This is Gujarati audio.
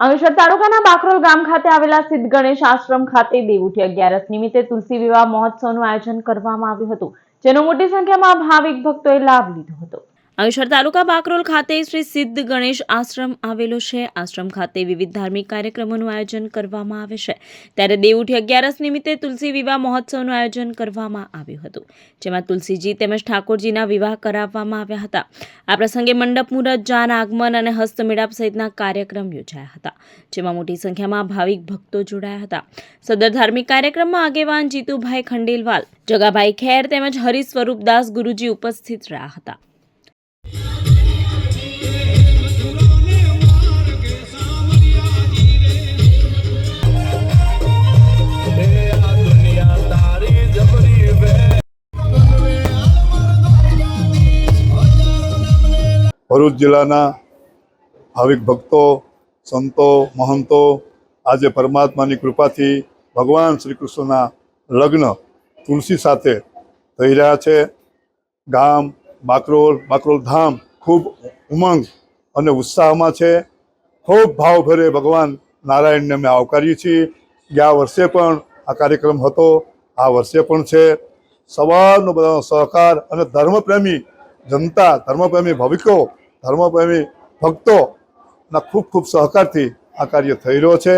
અંકલેશ્વર તાલુકાના બાકરોલ ગામ ખાતે આવેલા સિદ્ધ ગણેશ આશ્રમ ખાતે દેવઉઠી અગિયારસ નિમિત્તે તુલસી વિવાહ મહોત્સવનું આયોજન કરવામાં આવ્યું હતું, જેનો મોટી સંખ્યામાં ભાવિક ભક્તોએ લાભ લીધો. હતો તાલુકા બાકરોલ ખાતે શ્રી સિદ્ધ ગણેશ આશ્રમ આવેલો છે. આશ્રમ ખાતે વિવિધ ધાર્મિક કાર્યક્રમોનું આયોજન કરવામાં આવે છે. ત્યારે દેવઉઠી અગિયારસ નિમિત્તે તુલસી વિવાહ મહોત્સવનું આયોજન કરવામાં આવ્યું હતું. જેમાં તુલસીજી તેમજ ઠાકોરજીના વિવાહ કરાવવામાં આવ્યા હતા. આ પ્રસંગે મંડપ મુહૂર્ત જાન આગમન અને હસ્તમેળાપ સહિતના કાર્યક્રમ યોજાયા હતા, જેમાં મોટી સંખ્યામાં ભાવિક ભક્તો જોડાયા હતા. સદર ધાર્મિક કાર્યક્રમમાં આગેવાન જીતુભાઈ ખંડેલવાલ, જગાભાઈ ખેર તેમજ હરિ સ્વરૂપદાસ ગુરુજી ઉપસ્થિત રહ્યા હતા. ભરૂચ જિલ્લાના ભાવિક ભક્તો, સંતો, મહંતો આજે પરમાત્માની કૃપાથી ભગવાન શ્રી કૃષ્ણના લગ્ન તુલસી સાથે થઈ રહ્યા છે. ગામ, બાકરોલ બાકરોલ ધામ ખૂબ ઉમંગ અને ઉત્સાહમાં છે. ખૂબ ભાવભરે ભગવાન નારાયણને અમે આવકારીએ છીએ. ગયા વર્ષે પણ આ કાર્યક્રમ હતો. આ વર્ષે પણ છે. સવારનો બધાનો સહકાર અને ધર્મપ્રેમી જનતા, ધર્મપ્રેમી ભાવિકો ધર્મપ્રેમી ભક્તોના ખૂબ ખૂબ સહકારથી આ કાર્ય થઈ રહ્યો છે.